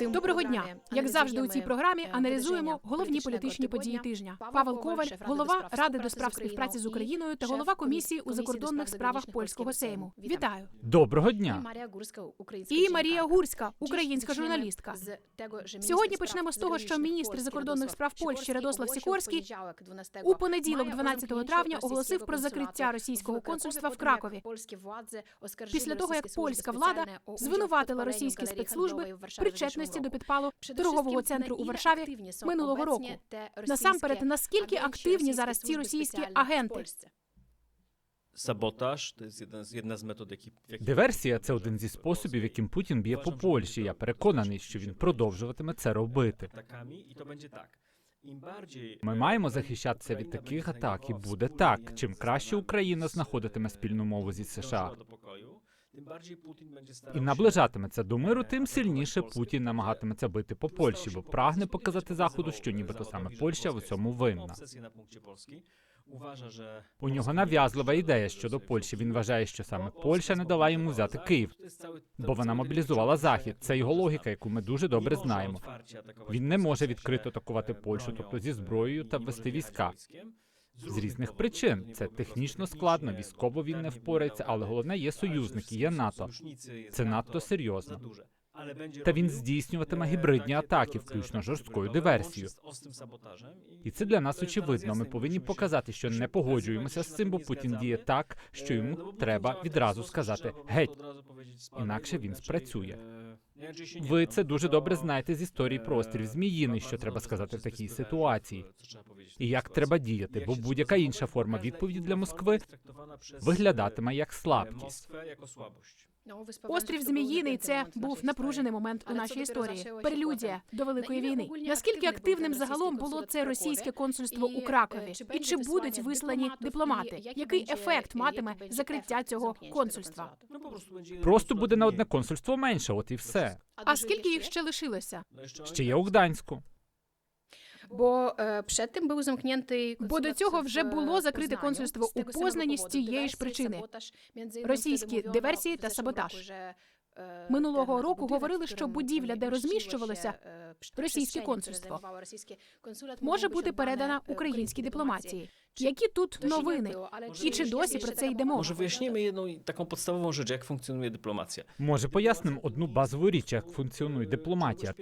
Доброго дня. Як завжди у цій програмі аналізуємо головні політичні події тижня. Павел Коваль, голова Ради до справ співпраці з Україною та голова комісії у закордонних справах польського сейму. Вітаю. Доброго дня. І Марія Гурська, українська журналістка. Сьогодні почнемо з того, що міністр закордонних справ Польщі Радослав Сікорський у понеділок, 12 травня, оголосив про закриття російського консульства в Кракові. Після того, як польська влада звинуватила російські спецслужби причетності до підпалу торгового центру у Варшаві минулого року. Насамперед, наскільки активні зараз ці російські агенти? Metod, jaki, w jaki Диверсія це один зі способів, яким Путін б'є по Польщі. Я переконаний, що він продовжуватиме це робити. i to będzie tak. Ми маємо захищатися від таких атак, і буде так. Чим краще Україна знаходитиме спільну мову зі США і наближатиметься до миру, тим сильніше Путін намагатиметься бити по Польщі, бо прагне показати заходу, що нібито саме Польща в усьому винна. У нього нав'язлива ідея щодо Польщі. Він вважає, що саме Польща не дала йому взяти Київ, бо вона мобілізувала захід. Це його логіка, яку ми дуже добре знаємо. Він не може відкрито атакувати Польщу, тобто зі зброєю та ввести війська. З різних причин це технічно складно, військово він не впорається, але головне є союзники, є НАТО. Це надто серйозно. Та він здійснюватиме гібридні атаки, включно жорсткою диверсією. І це для нас очевидно. Ми повинні показати, що не погоджуємося з цим, бо Путін діє так, що йому треба відразу сказати геть. Інакше він спрацює. Ви це дуже добре знаєте з історії про острів Зміїний, що треба сказати в такій ситуації, і як треба діяти, бо будь-яка інша форма відповіді для Москви виглядатиме як слабкість. Острів Зміїний це був напружений момент у нашій історії. Прелюдія до великої війни. Наскільки активним загалом було це російське консульство у Кракові? І чи будуть вислані дипломати? Який ефект матиме закриття цього консульства? Просто буде на одне консульство менше, от і все. А скільки їх ще лишилося? Ще є у Гданську. Бо е, перед тим був замкнятий Бо до цього вже було закрите консульство у Познані з тієї ж причини. російські диверсії та саботаж. Минулого року говорили, що будівля, де розміщувалося російське консульство, може бути передана українській дипломатії. Які тут новини? І чи досі про це йде мова? Może wyjaśnimy jedną i taką podstawową rzecz, jak funkcjonuje dyplomacja. Може, пояснимо одну базову річ, як функціонує дипломатія.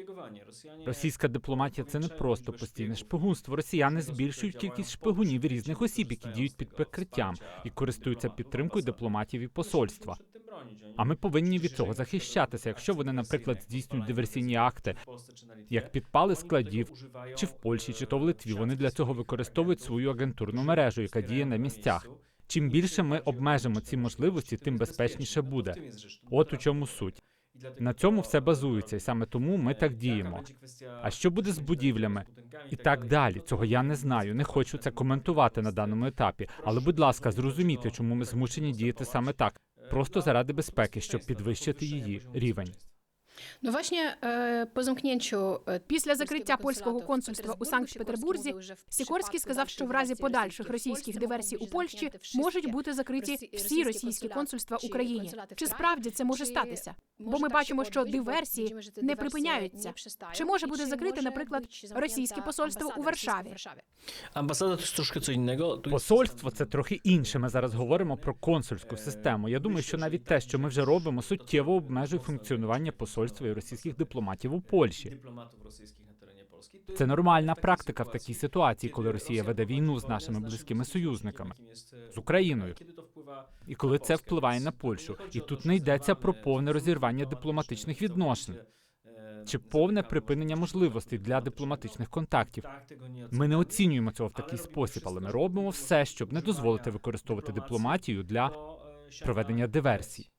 Російська дипломатія це не просто постійне шпигунство. Росіяни збільшують кількість шпигунів і різних осіб, які діють під прикриттям і користуються підтримкою дипломатів і посольства. А ми повинні від цього захищатися. Якщо вони, наприклад, здійснюють диверсійні акти, як підпали складів, чи в Польщі, чи то в Литві, вони для цього використовують свою агентурну мережу, яка діє на місцях. Чим більше ми обмежимо ці можливості, тим безпечніше буде. От у чому суть. На цьому все базується, і саме тому ми так діємо. А що буде з будівлями і так далі? Цього я не знаю. Не хочу це коментувати на даному етапі. Але, будь ласка, зрозумійте, чому ми змушені діяти саме так, просто заради безпеки, щоб підвищити її рівень. Ну, właśnie е, по замкненню е, Після закриття польського консульства у Санкт-Петербурзі Сікорський сказав, що в разі подальших російських диверсій у Польщі можуть бути закриті всі російські консульства в Україні. Чи справді це може статися? Бо ми бачимо, що диверсії не припиняються. Чи може бути закрите, наприклад, російське посольство у Варшаві? Co innego. Tu jest Посольство це трохи інше. Ми зараз говоримо про консульську систему. Я думаю, що навіть те, що ми вже робимо, суттєво обмежує функціонування посольства і російських дипломатів у Польщі. Polski. Це нормальна практика в такій ситуації, коли Росія веде війну з нашими близькими союзниками з Україною. І коли це впливає на Польщу, і тут не йдеться про повне розірвання дипломатичних відношень чи повне припинення можливостей для дипломатичних контактів. tak Ми не оцінюємо цього в такий спосіб, але ми робимо все, щоб не дозволити використовувати дипломатію для проведення диверсій.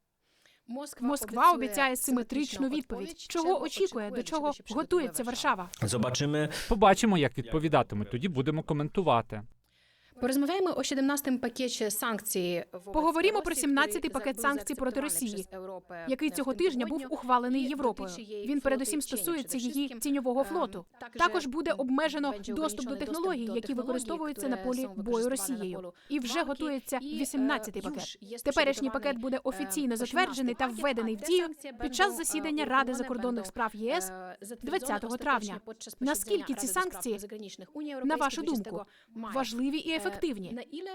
Москва обіцяє симетричну відповідь. Чого очікує, до чого готується Варшава? Побачимо, як відповідатимуть. Тоді будемо коментувати. Порозмовляємо о 17-му пакеті санкцій. Поговоримо про 17-й пакет санкцій проти Росії, який цього тижня був ухвалений Європою. Він передусім стосується її тіньового флоту. Також буде обмежено доступ до технологій, які використовуються на полі бою Росією. І вже готується 18-й пакет. Теперішній пакет буде офіційно затверджений та введений в дію під час засідання Ради закордонних справ ЄС 20 травня. Наскільки ці санкції, на вашу думку, важливі і ефективні?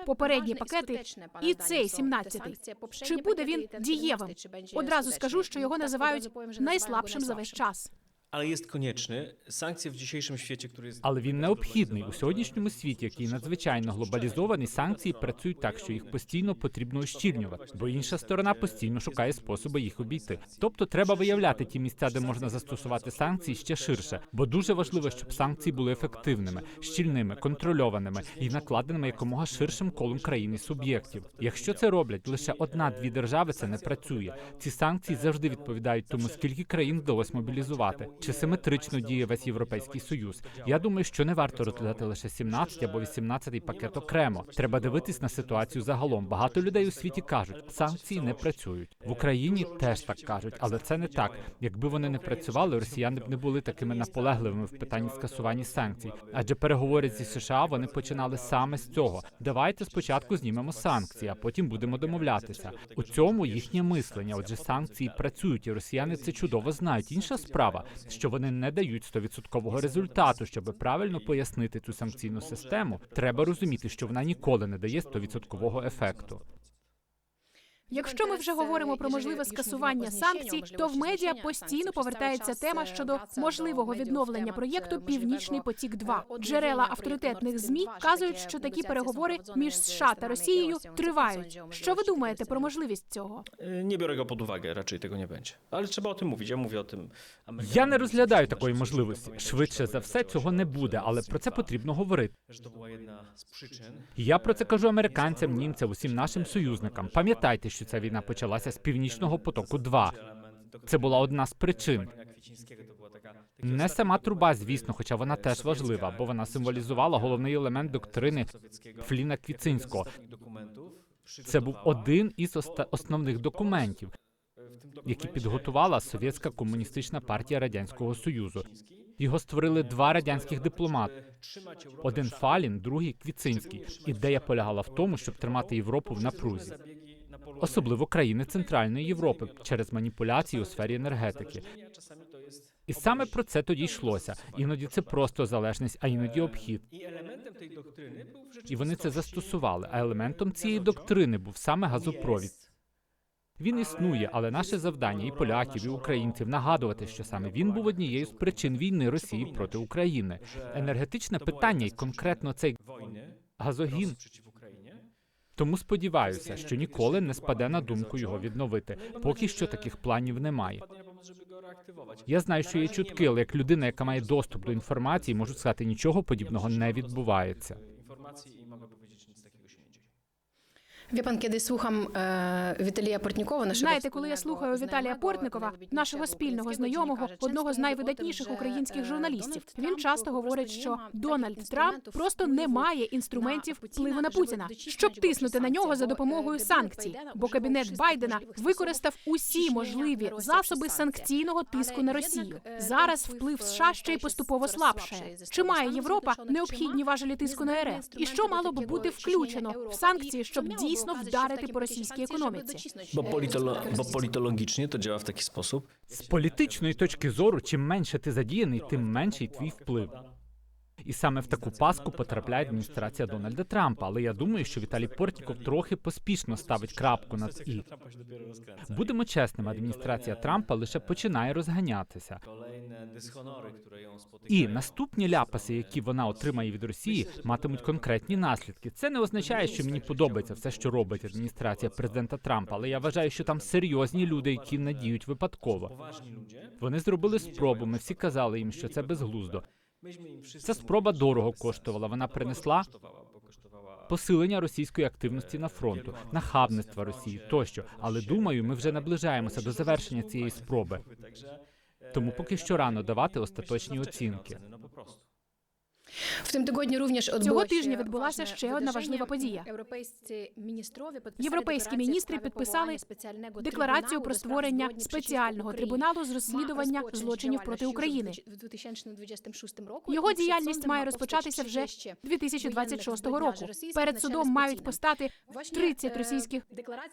Попередні пакети і цей 17-й. Чи буде він дієвим? Одразу скажу, що його називають найслабшим за весь час. Ale jest konieczny. Sankcje w dzisiejszym który jest Але він необхідний у сьогоднішньому світі, який надзвичайно глобалізований. Санкції працюють так, що їх постійно потрібно ущільнювати, бо інша сторона постійно шукає способи їх обійти. Тобто треба виявляти ті місця, де можна застосувати санкції ще ширше, бо дуже важливо, щоб санкції були ефективними, щільними, контрольованими і накладеними якомога ширшим колом країн і суб'єктів. Якщо це роблять лише одна-дві держави, це не працює. Ці санкції завжди відповідають тому, скільки країн вдалося мобілізувати. Чи симетрично діє весь європейський союз? Я думаю, що не варто розглядати лише 17 або 18 пакет окремо. Треба дивитись на ситуацію загалом. Багато людей у світі кажуть, санкції не працюють. В Україні теж так кажуть, але це не так. Якби вони не працювали, росіяни б не були такими наполегливими в питанні скасування санкцій. Адже переговори зі США вони починали саме з цього. Давайте спочатку знімемо санкції, а потім будемо домовлятися. У цьому їхнє мислення. Отже, санкції працюють, і росіяни це чудово знають. Інша справа, що вони не дають 100% результату. Щоб правильно пояснити цю санкційну систему, треба розуміти, що вона ніколи не дає 100% ефекту. Якщо ми вже говоримо про можливе скасування санкцій, то в медіа постійно повертається тема щодо можливого відновлення проєкту Північний потік. 2 джерела авторитетних змі вказують, що такі переговори між США та Росією тривають. Що ви думаєте про можливість цього? Y, Nie biorę go pod uwagę, raczej tego nie będzie. Ale trzeba o tym mówić. Ja mówię. Я не розглядаю такої можливості. Швидше за все, цього не буде, але про це потрібно говорити. Я про це кажу американцям, німцям, усім нашим союзникам. Пам'ятайте, що ця війна почалася з північного потоку. 2 це була одна з причин. Не сама труба, звісно, хоча вона теж важлива, бо вона символізувала головний елемент доктрини Фліна Квіцинського. Це був один із основних документів, які підготувала совєтська комуністична партія радянського союзу. Його створили два радянських дипломати: один Фалін, другий Квіцинський. Ідея полягала в тому, щоб тримати Європу в напрузі, особливо країни Центральної Європи через маніпуляції у сфері енергетики. І саме про це тоді йшлося. Іноді це просто залежність, а іноді обхід. І вони це застосували. А елементом цієї доктрини був саме газопровід. Він існує, але наше завдання і поляків, і українців нагадувати, що саме він був однією з причин війни Росії проти України. Енергетичне питання, і конкретно цей газогін. Тому сподіваюся, що ніколи не спаде на думку його відновити. Поки що таких планів немає. Я знаю, що є чутки, але як людина, яка має доступ до інформації, можу сказати, нічого подібного не відбувається. Wie pan, kiedy słucham e, Witалія Портнікова, нашого Знаєте, коли я слухаю Віталія Портникова, нашого спільного знайомого, одного з найвидатніших українських журналістів, він часто говорить, що Дональд Трамп просто не має інструментів впливу на Путіна, щоб тиснути на нього за допомогою санкцій. Бо кабінет Байдена використав усі можливі засоби санкційного тиску на Росію. Зараз вплив США ще й поступово слабшає. Чи має Європа необхідні важелі тиску на РФ? І що мало б бути включено в санкції, щоб дійсно вдарити по російській економіці? Bo, politolo- bo politologicznie to działa w taki sposób. З політичної точки зору, чим менше ти задіяний, тим менший твій вплив. І саме в таку паску потрапляє адміністрація Дональда Трампа. Але я думаю, що Віталій Портніков трохи поспішно ставить крапку над і. Будемо чесними, адміністрація Трампа лише починає розганятися. І наступні ляпаси, які вона отримає від Росії, матимуть конкретні наслідки. Це не означає, що мені подобається все, що робить адміністрація президента Трампа. Але я вважаю, що там серйозні люди, які надіють випадково. Вони зробили спробу. Ми всі казали їм, що це безглуздо. Ця спроба дорого коштувала. Вона принесла посилення російської активності на фронту, нахабництва Росії тощо. Але думаю, ми вже наближаємося до завершення цієї спроби. Тому поки що рано давати остаточні оцінки. oceny, no po prostu. В tym tygodniu również Цього тижня відбулася ще одна важлива подія. Європейські міністрові Європейські міністри підписали Декларацію про створення спеціального трибуналу з розслідування злочинів проти України. в 2026 року. Його діяльність має розпочатися вже повстати 2026 воєнних року. Перед судом мають постати Właśnie, 30 e, російських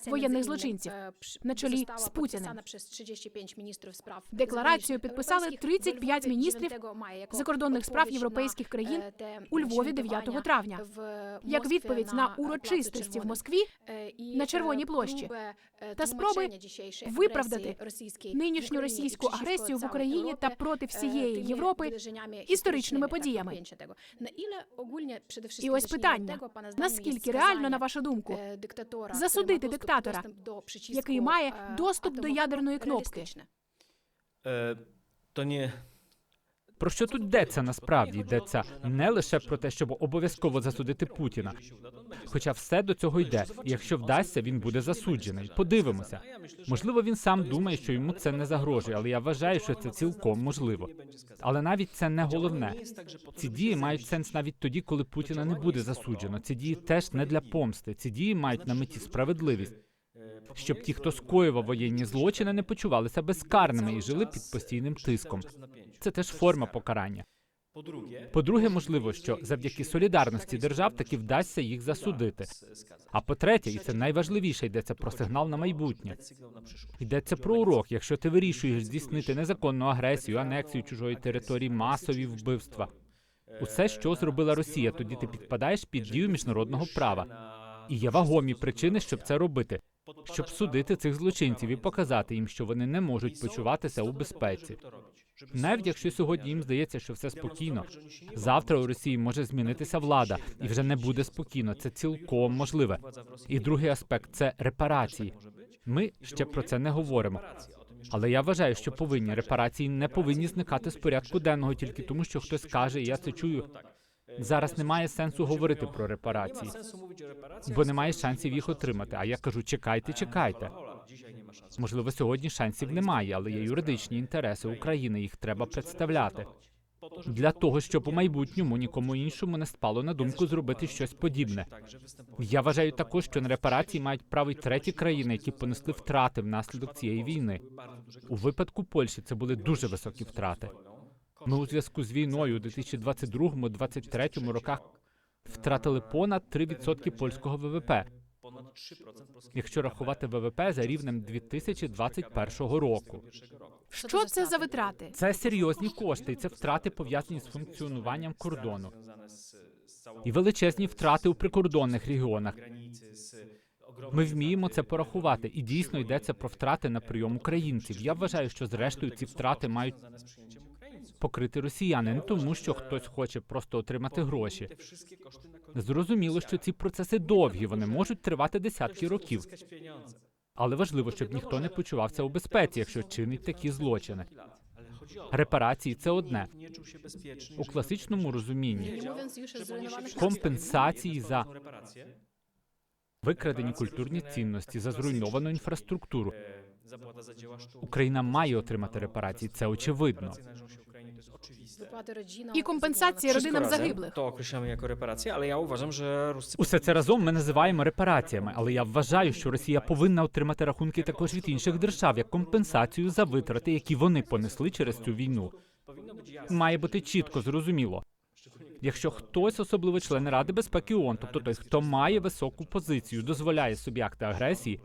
воєнних злочинців przy- на чолі з Путіним. podpisana przez 35 міністрів справ Декларацію підписали європейських 35 міністрів 9 мая, як закордонних справ європейських країн е, те у Львові 9 травня. в як відповідь на урочистості в Москві Е, і, на е, Червоній площі е, та спроби виправдати нинішню російську агресію в Україні та проти е, всієї Європи історичними подіями. І ось питання: наскільки реально, на вашу думку, е, диктатора, засудити диктатора, який має е, доступ до ядерної кнопки? to nie. Про що тут йдеться насправді? Йдеться не лише про те, щоб обов'язково засудити Путіна. Хоча все до цього йде. І якщо вдасться, він буде засуджений. Подивимося. Можливо, він сам думає, що йому це не загрожує, але я вважаю, що це цілком можливо. Але навіть це не головне. Ці дії мають сенс навіть тоді, коли Путіна не буде засуджено. Ці дії теж не для помсти. Ці дії мають на меті справедливість, щоб ті, хто скоював воєнні злочини, не почувалися безкарними і жили під постійним тиском. Це теж форма покарання. По-друге, можливо, що завдяки солідарності держав таки вдасться їх засудити. А по-третє, і це найважливіше, йдеться про сигнал на майбутнє. Йдеться про урок. Якщо ти вирішуєш здійснити незаконну агресію, анексію чужої території, масові вбивства. Усе, що зробила Росія, тоді ти підпадаєш під дію міжнародного права. І є вагомі причини, щоб це робити, щоб судити цих злочинців і показати їм, що вони не можуть почуватися у безпеці. Навіть якщо сьогодні їм здається, що все спокійно, завтра у Росії може змінитися влада, і вже не буде спокійно. Це цілком можливе. І другий аспект це репарації. Ми ще про це не говоримо. Але я вважаю, що повинні репарації не повинні зникати з порядку денного тільки тому, що хтось каже, і я це чую. Зараз немає сенсу говорити про репарації, бо немає шансів їх отримати. А я кажу, чекайте, чекайте. Можливо, сьогодні шансів немає, але є юридичні інтереси України. Їх треба представляти для того, щоб у майбутньому нікому іншому не спало на думку зробити щось подібне. Я вважаю також, що на репарації мають право й треті країни, які понесли втрати внаслідок цієї війни. У випадку Польщі це були дуже високі втрати. Ми у зв'язку з війною у 2022-2023 роках втратили понад 3% польського ВВП, якщо рахувати ВВП за рівнем 2021 року. Що це за витрати? Це серйозні кошти, і це втрати пов'язані з функціонуванням кордону. І величезні втрати у прикордонних регіонах. Ми вміємо це порахувати, і дійсно йдеться про втрати на прийом українців. Я вважаю, що зрештою ці втрати мають покрити росіяни, не тому, що хтось хоче просто отримати гроші. Зрозуміло, що ці процеси довгі, вони можуть тривати десятки років. Але важливо, щоб ніхто не почувався у безпеці, якщо чинить такі злочини. Репарації це одне у класичному розумінні. Компенсації за викрадені культурні цінності, за зруйновану інфраструктуру. Україна має отримати репарації. Це очевидно. І компенсації родинам загиблих. To określamy jako reparacje, ale ja uważam, że Ruscy Усе це разом ми називаємо репараціями, але я вважаю, що Росія повинна отримати рахунки також від інших держав як компенсацію за витрати, які вони понесли через цю війну. Має бути чітко зрозуміло. Якщо хтось, особливо члени Ради безпеки ООН, тобто той, хто має високу позицію, дозволяє собі акти агресії,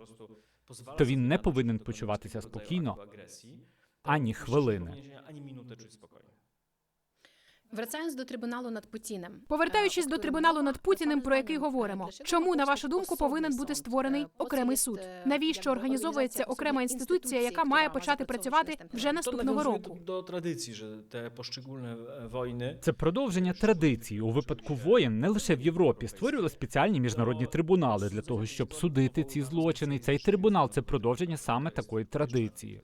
то він не повинен почуватися спокійно ані хвилини. Wracając do Трибуналу над Путіним. Повертаючись до трибуналу над Путіним, про який говоримо, чому на вашу думку повинен бути створений окремий суд? Навіщо організовується окрема інституція, яка має почати працювати вже наступного року? Do, do tradycji, że te poszczególne e, Це продовження традиції. У випадку воєн не лише в Європі створювали спеціальні міжнародні трибунали для того, щоб судити ці злочини. Цей трибунал це продовження саме такої традиції.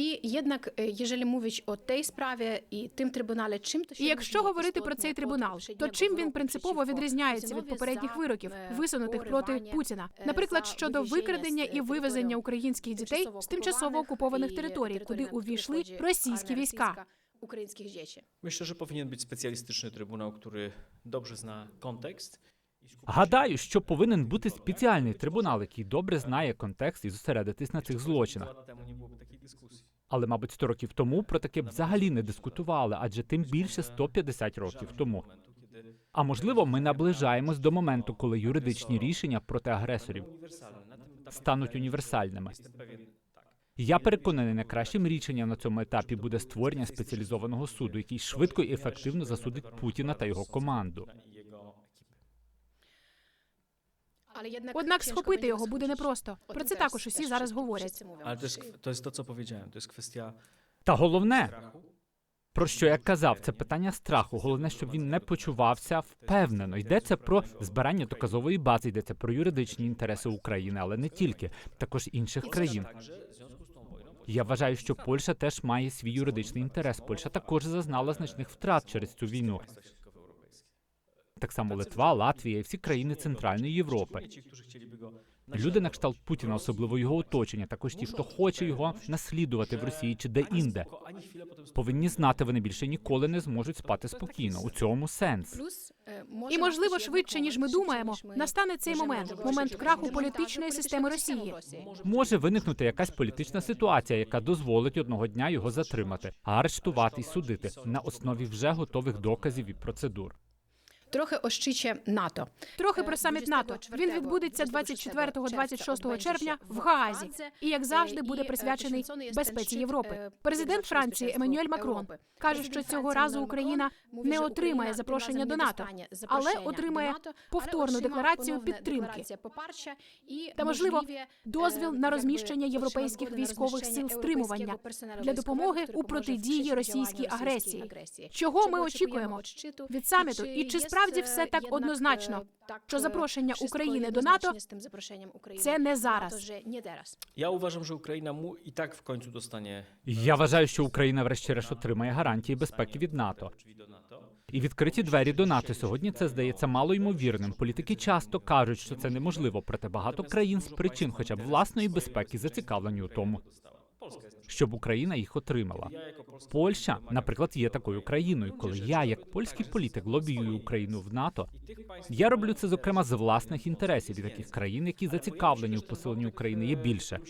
І jednak, е, jeżeli mówić o tej sprawie і тим трибуналі, чим то І якщо говорити про цей трибунал, то чим він принципово відрізняється від попередніх вироків, висунутих проти Путіна, наприклад, щодо викрадення і вивезення українських дітей з тимчасово окупованих територій, куди увійшли російські війська? українських dzieci. Myślę, że powinien być specjalistyczny trybunał, który dobrze zna kontekst. i Гадаю, що повинен бути спеціальний трибунал, який добре знає контекст і зосередитись на цих злочинах. Але, мабуть, 100 років тому про таке взагалі не дискутували, адже тим більше 150 років тому. А можливо, ми наближаємось до моменту, коли юридичні рішення проти агресорів стануть універсальними. Я переконаний, найкращим рішенням на цьому етапі буде створення спеціалізованого суду, який швидко і ефективно засудить Путіна та його команду. I jego ekipy. Але єднак Однак ciężko схопити його буде непросто. Про це також усі зараз говорять. Ale to jest, to jest to, co powiedziałem. To jest kwestia Та головне, про що я казав, це питання страху. Головне, щоб він не почувався впевнено. Йдеться про збирання доказової бази, йдеться про юридичні інтереси України, але не тільки, також інших країн. Wojną Я вважаю, що Польща теж має свій юридичний інтерес. Польща також зазнала значних втрат через цю війну. Так само Литва, Латвія і всі країни Центральної Європи. Люди на кшталт Путіна, особливо його оточення, також ті, хто хоче його наслідувати в Росії чи де інде, spoko- ani chwilę potem повинні знати, вони більше ніколи не зможуть спати спокійно. У цьому сенс. Е, І можливо швидше ніж ми думаємо, настане цей момент, момент краху політичної системи Росії. Може виникнути якась політична ситуація, яка дозволить одного дня його затримати, арештувати і судити на основі вже готових доказів і процедур. Трохи ощиче НАТО. Трохи про саміт НАТО. Він відбудеться 24-26 червня в Гаазі. І як завжди буде присвячений безпеці Європи. Президент Франції Еммануель Макрон каже, що цього разу Україна не отримає запрошення до НАТО, але отримає повторну декларацію підтримки та, можливо, дозвіл на розміщення європейських військових сил стримування для допомоги у протидії російській агресії. Чого ми очікуємо від саміту? І чи справді все так однозначно, що запрошення України до НАТО це не зараз? Ja uważam, że Ukraina mu i tak w końcu dostanie Я вважаю, що Україна врешті-решт отримає гарантії безпеки від НАТО. І відкриті двері до НАТО сьогодні це здається мало ймовірним. Політики часто кажуть, що це неможливо, проте багато країн з причин, хоча б власної безпеки, зацікавлені у тому, щоб Україна їх отримала. Польща, наприклад, є такою країною. Коли я, як польський політик, лобіюю Україну в НАТО, я роблю це зокрема з власних інтересів і таких країн, які зацікавлені в посиленні України, є більше.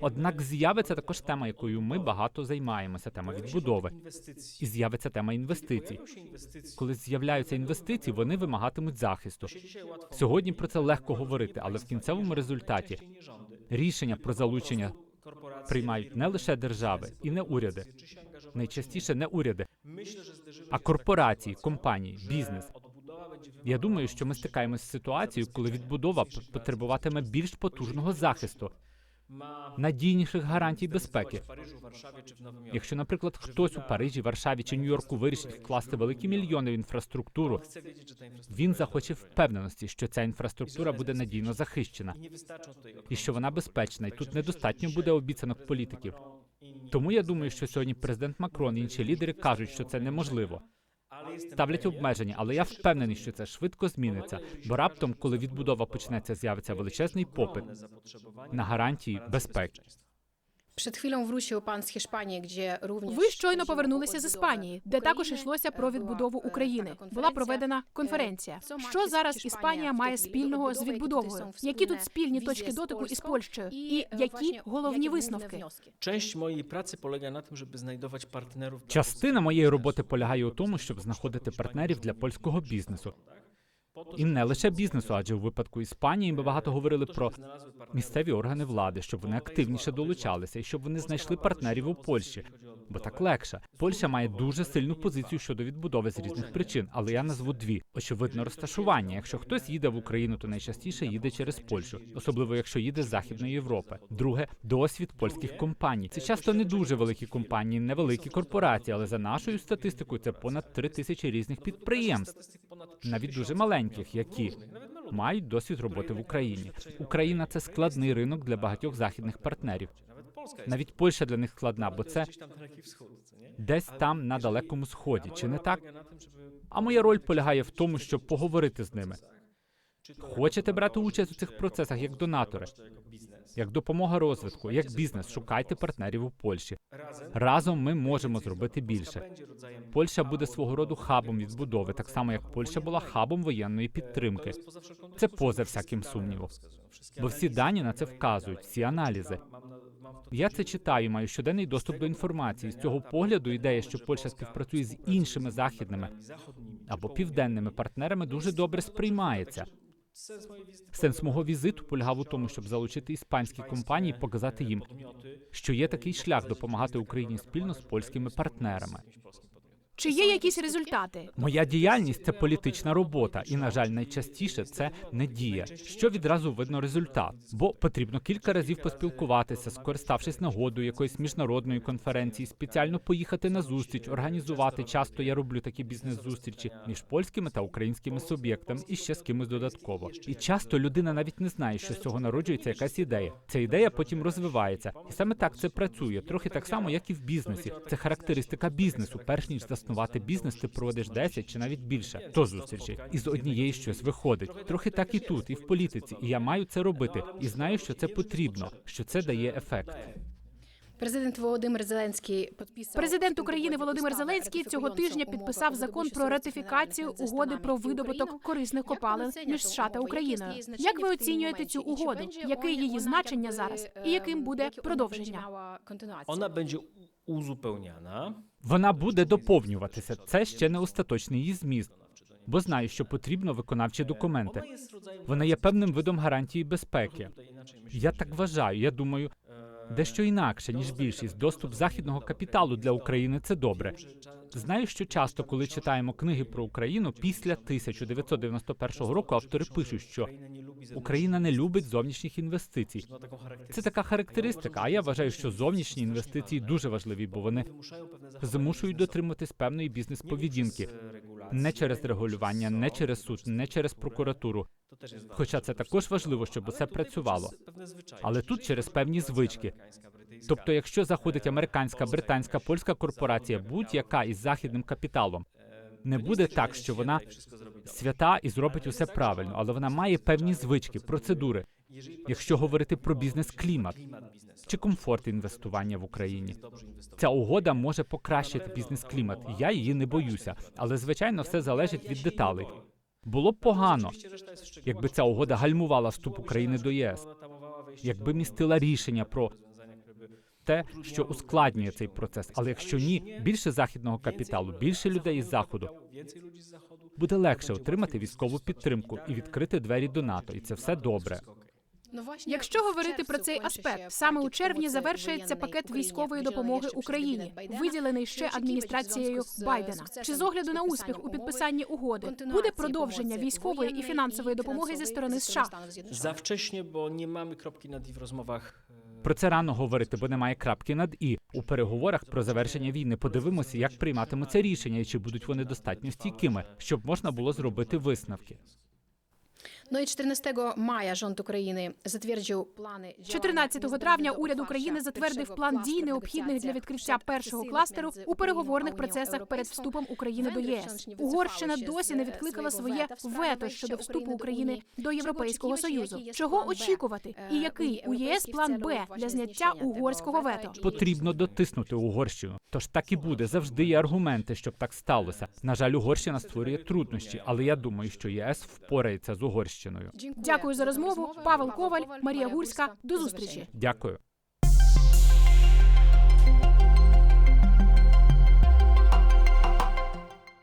Однак з'явиться також тема, якою ми багато займаємося, тема відбудови. І з'явиться тема інвестицій. Коли з'являються інвестиції, вони вимагатимуть захисту. Сьогодні про це легко говорити, але в кінцевому результаті рішення про залучення приймають не лише держави і не уряди, найчастіше не уряди, а корпорації, компанії, бізнес. Я думаю, що ми стикаємось з ситуацією, коли відбудова потребуватиме більш потужного захисту, надійніших гарантій безпеки. Якщо, наприклад, хтось у Парижі, Варшаві чи Нью-Йорку вирішить вкласти великі мільйони в інфраструктуру, він захоче впевненості, що ця інфраструктура буде надійно захищена і що вона безпечна, і тут недостатньо буде обіцянок політиків. Тому я думаю, що сьогодні президент Макрон і інші лідери кажуть, що це неможливо. Ставлять обмеження, але я впевнений, що це швидко зміниться. Бо раптом, коли відбудова почнеться, з'явиться величезний попит на гарантії безпеки. Ви щойно повернулися з Іспанії, де також йшлося про Е, відбудову України. Була проведена Е, конференція. що зараз Іспанія має спільного з відбудовою? Які тут спільні точки дотику із Польщею? І, е, які головні висновки? mojej pracy polega na tym, żeby znajdować partnerów dla Частина моєї роботи полягає у тому, щоб знаходити партнерів для польського бізнесу. І не лише бізнесу, адже у випадку Іспанії ми багато говорили про місцеві органи влади, щоб вони активніше долучалися і щоб вони знайшли партнерів у Польщі. Бо так легше. Польща має дуже сильну позицію щодо відбудови з різних причин, але я назву дві: очевидно, розташування. Якщо хтось їде в Україну, то найчастіше їде через Польщу, особливо якщо їде з Західної Європи. Друге досвід польських компаній. Це часто не дуже великі компанії, невеликі корпорації, але за нашою статистикою це понад три тисячі різних підприємств, навіть дуже маленьких, які мають досвід роботи в Україні. Україна це складний ринок для багатьох західних партнерів. Навіть Польща для них складна, бо це десь там на далекому сході, чи не так? А моя роль полягає в тому, щоб поговорити з ними. Хочете брати участь у цих процесах як донатори? як допомога розвитку, як бізнес. Шукайте партнерів у Польщі. Разом ми можемо зробити більше. Польща буде свого роду хабом відбудови, так само як Польща була хабом воєнної підтримки. Це поза всяким сумнівом. Бо всі дані на це вказують, всі аналізи. Я це читаю, маю щоденний доступ до інформації. З цього погляду ідея, що Польща співпрацює з іншими західними або південними партнерами, дуже добре сприймається. Сенс мого візиту полягав у тому, щоб залучити іспанські компанії, показати їм, що є такий шлях допомагати Україні спільно з польськими партнерами. Чи є якісь результати? Моя діяльність це політична робота, і на жаль, найчастіше це не дія, що відразу видно результат. Бо потрібно кілька разів поспілкуватися, скориставшись нагодою якоїсь міжнародної конференції, спеціально поїхати на зустріч, організувати. Часто я роблю такі бізнес-зустрічі між польськими та українськими суб'єктами і ще з кимось додатково. І часто людина навіть не знає, що з цього народжується якась ідея. Ця ідея потім розвивається, і саме так це працює. Трохи так само, як і в бізнесі. Це характеристика бізнесу. Перш ніж заснувати бізнес, ти проводиш 10 чи навіть більше. То зустрічей. І з однієї щось виходить. Трохи так і тут, і в політиці. І я маю це робити. І знаю, що це потрібно, що це дає ефект. Президент Володимир Зеленський підписав Президент України Володимир Зеленський цього тижня підписав закон про ратифікацію угоди про видобуток корисних копалин між США та Україною. Як ви оцінюєте цю угоду? Яке її значення зараз? І яким буде продовження? Ona będzie u- uzupełniana. Вона буде доповнюватися. Це ще не остаточний її зміст. Бо знаю, що потрібно виконавчі документи. Вона є певним видом гарантії безпеки. Я так вважаю. Я думаю, дещо інакше ніж більшість. Доступ західного капіталу для України це добре. Знаю, що часто, коли читаємо книги про Україну, після 1991 року автори пишуть, що Україна не любить зовнішніх інвестицій. Це така характеристика. А я вважаю, що зовнішні інвестиції дуже важливі, бо вони змушують дотримуватись певної бізнес-поведінки. Не через регулювання, не через суд, не через прокуратуру. Хоча це також важливо, щоб це працювало. Але тут через певні звички. Тобто, якщо заходить американська, британська, польська корпорація, будь-яка із західним капіталом, не буде так, що вона свята і зробить усе правильно, але вона має певні звички, процедури. Якщо говорити про бізнес-клімат чи комфорт інвестування в Україні, ця угода може покращити бізнес-клімат. і Я її не боюся, але звичайно все залежить від деталей. Було б погано, якби ця угода гальмувала вступ України до ЄС, якби містила рішення про те, що ускладнює цей процес. Але якщо ні, більше західного капіталу, більше людей із заходу буде легше отримати військову підтримку і відкрити двері до НАТО, і це все добре. Якщо говорити про цей аспект, саме у червні завершується пакет військової допомоги Україні, виділений ще адміністрацією Байдена. Чи з огляду на успіх у підписанні угоди буде продовження військової і фінансової допомоги зі сторони США? Za wcześnie, bo nie mamy kropki nad i w rozmowach. e, Про це рано говорити, бо немає крапки над і у переговорах про завершення війни. Подивимося, як прийматимуться рішення і чи будуть вони достатньо стійкими, щоб можна було зробити висновки. Ну і 14 мая rząd України затвердив плани 14 травня уряд України затвердив план дій, необхідних для відкриття першого кластеру у переговорних процесах перед вступом України до ЄС. Угорщина досі не відкликала своє вето щодо вступу України до Європейського союзу. Чого очікувати? І який у ЄС план Б для зняття угорського вето? Потрібно дотиснути Угорщину. Тож так і буде. Завжди є аргументи, щоб так сталося. На жаль, Угорщина створює труднощі, але я думаю, що ЄС впорається з Угорщиною. Дякую за розмову. Павел Коваль, Марія Гурська. До зустрічі. Дякую.